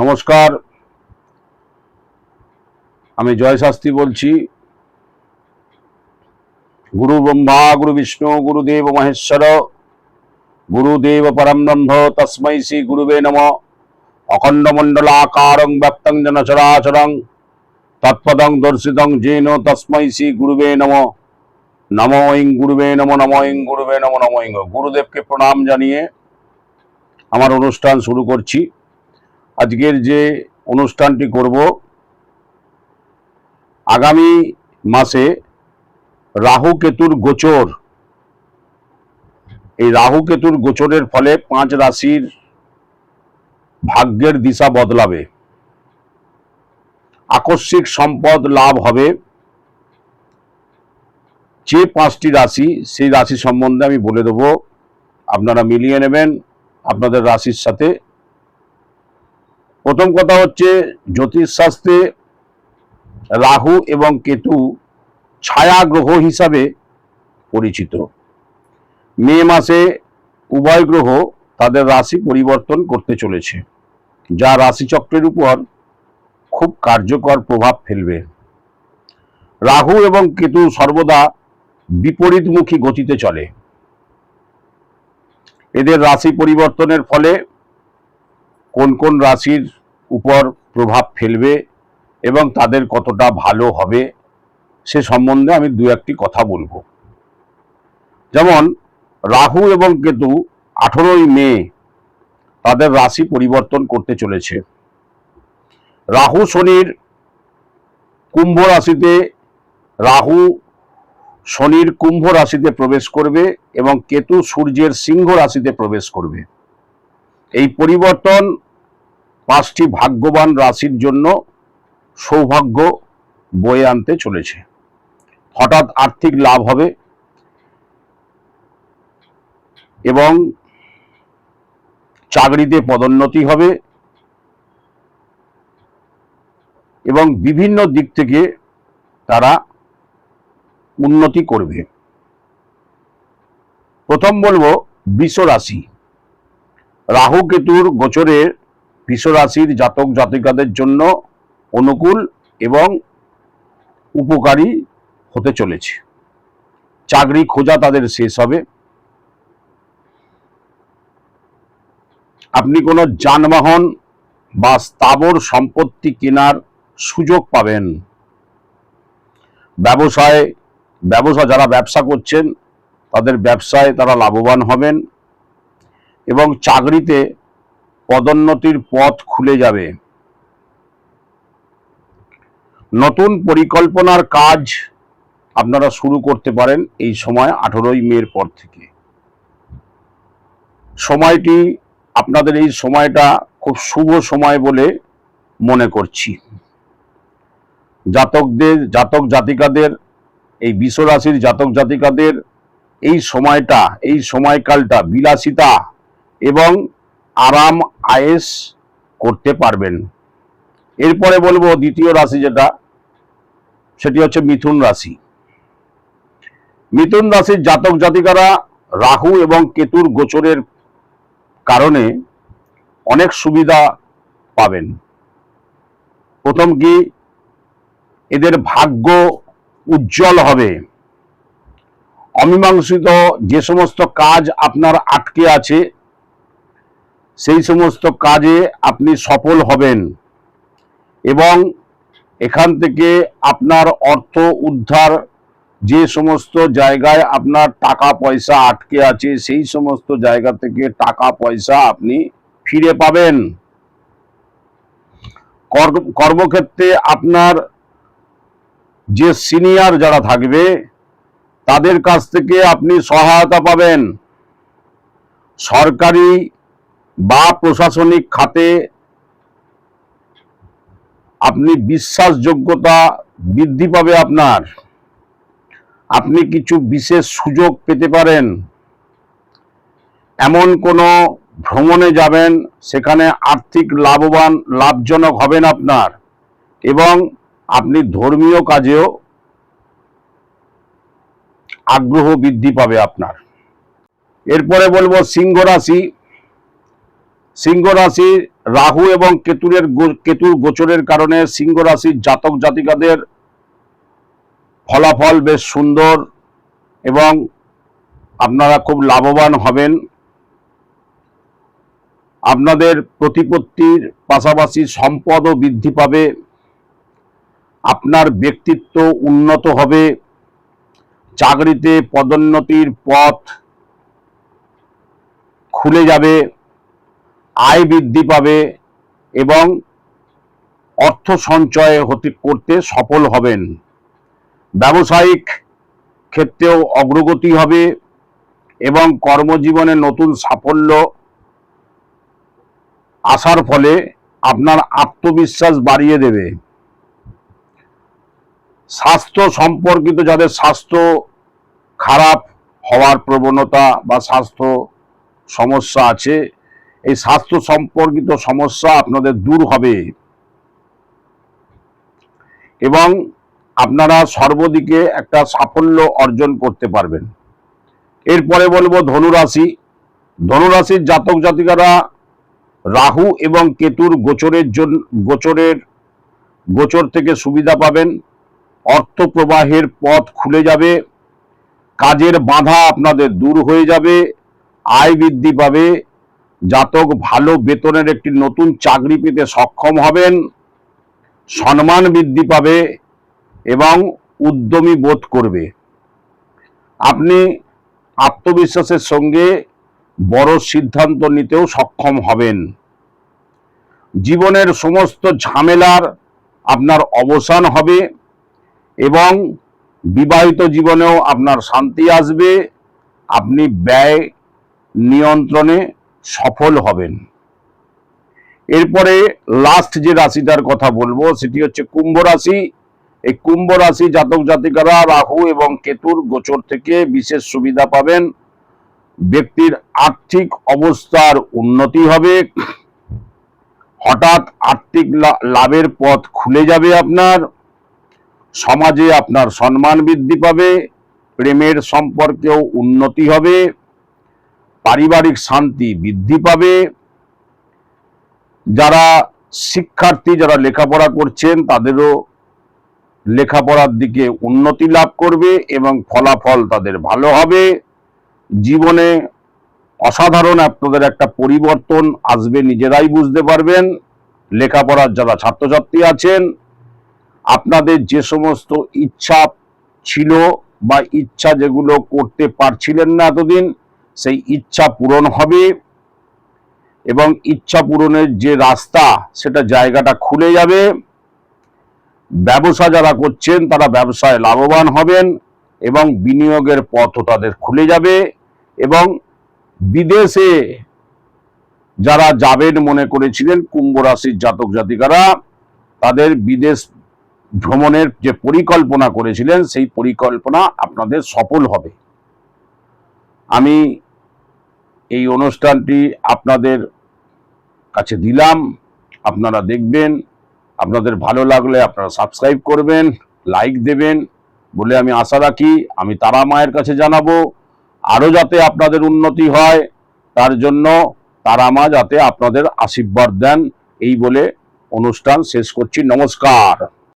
নমস্কার। আমি জয় শাস্ত্রী বলছি। গুরু ব্রহ্মা, গুরু বিষ্ণু গুরুদেব মহেশ্বর গুরুদেব পরম ব্রহ্ম তস্मै শ্রী গুরুবে নম। অখণ্ড মণ্ডলাকারং ব্যক্তং জন চরাচরং তৎপদং দর্শিতং জেন তস্मै শ্রী গুরুবে নম। নম ইং গুরুবে নম নম ইং গুরুবে নম নম ইং। গুরুদেবকে প্রণাম জানিয়ে আমার অনুষ্ঠান শুরু করছি। আজকের যে অনুষ্ঠানটি করব, আগামী মাসে রাহু কেতুর গোচর। এই রাহু কেতুর গোচরের ফলে পাঁচ রাশির ভাগ্যের দিশা বদলাবে। আকস্মিক সম্পদ লাভ হবে। যে পাঁচটি রাশি, সেই রাশি সম্বন্ধে আমি বলে দেবো। আপনারা মিলিয়ে নেবেন আপনাদের রাশির সাথে। প্রথম কথা হচ্ছে জ্যোতিষশাস্ত্রে রাহু এবং কেতু ছায়া গ্রহ হিসাবে পরিচিত। মে মাসে উভয় গ্রহ তাদের রাশি পরিবর্তন করতে চলেছে, যা রাশিচক্রের উপর খুব কার্যকর প্রভাব ফেলবে। রাহু এবং কেতু সর্বদা বিপরীতমুখী গতিতে চলে। এদের রাশি পরিবর্তনের ফলে কোন কোন রাশির উপর প্রভাব ফেলবে এবং তাদের কতটা ভালো হবে সে সম্বন্ধে আমি দু একটি কথা বলব। যেমন, রাহু এবং কেতু আঠেরোই মে তাদের রাশি পরিবর্তন করতে চলেছে। রাহু শনির কুম্ভ রাশিতে, রাহু শনির কুম্ভ রাশিতে প্রবেশ করবে এবং কেতু সূর্যের সিংহ রাশিতে প্রবেশ করবে। এই পরিবর্তন পাঁচটি ভাগ্যবান রাশির জন্য সৌভাগ্য বয়ে আনতে চলেছে। হঠাৎ আর্থিক লাভ হবে এবং চাকরিতে পদোন্নতি হবে এবং বিভিন্ন দিক থেকে তারা উন্নতি করবে। প্রথম বলব বৃষ রাশি রাহু কেতুর গোচরের রাশির জাতক জাতিকাদের জন্য অনুকূল এবং উপকারী হতে চলেছে। চাকরি খোঁজা তাদের শেষ হবে। আপনি কোনো যানবাহন বা স্থাবর সম্পত্তি কেনার সুযোগ পাবেন। ব্যবসায়, ব্যবসা যারা ব্যবসা করছেন, তাদের ব্যবসায় তারা লাভবান হবেন এবং চাকরিতে পদোন্নতির পথ খুলে যাবে। নতুন পরিকল্পনার কাজ আপনারা শুরু করতে পারেন এই সময়, আঠেরোই মের পর থেকে। সময়টি, আপনাদের এই সময়টা খুব শুভ সময় বলে মনে করছি। জাতকদের, জাতক জাতিকাদের, এই বিশ্ব রাশির জাতক জাতিকাদের এই সময়টা, এই সময়কালটা বিলাসিতা এবং আরাম আয়েস করতে পারবেন। এরপরে বলব দ্বিতীয় রাশি যেটা, সেটি হচ্ছে মিথুন রাশি। মিথুন রাশির জাতক জাতিকারা রাহু এবং কেতুর গোচরের কারণে অনেক সুবিধা পাবেন। প্রথম কি, এদের ভাগ্য উজ্জ্বল হবে। অমীমাংসিত যে সমস্ত কাজ আপনার আটকে আছে সেই সমস্ত কাজে আপনি সফল হবেন। এবং এখান থেকে আপনার অর্থ উদ্ধার যে সমস্ত জায়গায় আপনার টাকা পয়সা আটকে আছে, সেই সমস্ত জায়গা থেকে টাকা পয়সা আপনি ফিরে পাবেন। কর্ম- কর্মক্ষেত্রে আপনার যে সিনিয়র যারা থাকবে, তাদের কাছ থেকে আপনি সহায়তা পাবেন। সরকারি বা প্রশাসনিক খাতে আপনি বিশ্বাসযোগ্যতা বৃদ্ধি পাবে আপনার। আপনি কিছু বিশেষ সুযোগ পেতে পারেন। এমন কোনো ভ্রমণে যাবেন, সেখানে আর্থিক লাভবান, লাভজনক হবেন আপনার এবং আপনি ধর্মীয় কাজেও আগ্রহ বৃদ্ধি পাবে আপনার। এরপরে বলব সিংহ রাশি। সিংহ রাশির রাহু এবং কেতুরের কেতুর গোচরের কারণে সিংহ রাশির জাতক জাতিকাদের ফলাফল বেশ সুন্দর এবং আপনারা খুব লাভবান হবেন। আপনাদের প্রতিপত্তির পাশাপাশি সম্পদও বৃদ্ধি পাবে। আপনার ব্যক্তিত্ব উন্নত হবে। চাকরিতে পদোন্নতির পথ খুলে যাবে। আয় বৃদ্ধি পাবে এবং অর্থ সঞ্চয় হতে করতে সফল হবেন। ব্যবসায়িক ক্ষেত্রেও অগ্রগতি হবে এবং কর্মজীবনে নতুন সাফল্য আসার ফলে আপনার আত্মবিশ্বাস বাড়িয়ে দেবে। স্বাস্থ্য সম্পর্কিত যাদের স্বাস্থ্য খারাপ হওয়ার প্রবণতা বা স্বাস্থ্য সমস্যা আছে এই স্বাস্থ্য সম্পর্কিত সমস্যা আপনাদের দূর হবে। এবং আপনারা সর্বদিকে একটা সাফল্য অর্জন করতে পারবেন। এরপরে বলব ধনুরাশি। ধনুরাশির জাতক জাতিকারা রাহু এবং কেতুর গোচরের জন্য গোচরের গোচর থেকে সুবিধা পাবেন। অর্থ প্রবাহের পথ খুলে যাবে। কাজের বাধা আপনাদের দূর হয়ে যাবে। আয় বৃদ্ধি পাবে। জাতক ভালো বেতনের একটি নতুন চাকরি পেতে সক্ষম হবেন, সম্মান বৃদ্ধি পাবে এবং উদ্যমী বোধ করবে। আপনি আত্মবিশ্বাসের সঙ্গে বড় সিদ্ধান্ত নিতেও সক্ষম হবেন। জীবনের সমস্ত ঝামেলার আপনার অবসান হবে এবং বিবাহিত জীবনেও আপনার শান্তি আসবে। আপনি ব্যয় নিয়ন্ত্রণে সফল হবেন। এরপরে লাস্ট যে রাশিটার কথা বলব, সেটি হচ্ছে কুম্ভ রাশি। এই কুম্ভ রাশি জাতক জাতিকারা রাহু এবং কেতুর গোচর থেকে বিশেষ সুবিধা পাবেন। ব্যক্তির আর্থিক অবস্থার উন্নতি হবে। হঠাৎ আর্থিক লাভের পথ খুলে যাবে আপনার। সমাজে আপনার সম্মান বৃদ্ধি পাবে। প্রেমের সম্পর্কেও উন্নতি হবে। পারিবারিক শান্তি বৃদ্ধি পাবে। যারা শিক্ষার্থী, যারা লেখাপড়া করছেন, তাদেরও লেখাপড়ার দিকে উন্নতি লাভ করবে এবং ফলাফল তাদের ভালো হবে। জীবনে অসাধারণ আপনাদের একটা পরিবর্তন আসবে, নিজেরাই বুঝতে পারবেন। লেখাপড়ার যারা ছাত্রছাত্রী আছেন, আপনাদের যে সমস্ত ইচ্ছা ছিল বা ইচ্ছা যেগুলো করতে পারছিলেন না এতদিন সেই ইচ্ছা পূরণ হবে এবং ইচ্ছা পূরণের যে রাস্তা, সেটা জায়গাটা খুলে যাবে। ব্যবসা যারা করছেন, তারা ব্যবসায় লাভবান হবেন এবং বিনিয়োগের পথও তাদের খুলে যাবে এবং বিদেশে যারা যাবেন মনে করেছিলেন কুম্ভ রাশির জাতক জাতিকারা, তাদের বিদেশ ভ্রমণের যে পরিকল্পনা করেছিলেন, সেই পরিকল্পনা আপনাদের সফল হবে। আমি এই অনুষ্ঠানটি আপনাদের কাছে দিলাম, আপনারা দেখবেন, আপনাদের ভালো লাগলে আপনারা সাবস্ক্রাইব করবেন লাইক দেবেন, বলে আমি আশা রাখি, আমি তারা মায়ের কাছে জানাব আরও যাতে আপনাদের উন্নতি হয়, তার জন্য তারা মা যাতে আপনাদের আশীর্বাদ দেন, এই বলে অনুষ্ঠান শেষ করছি, নমস্কার।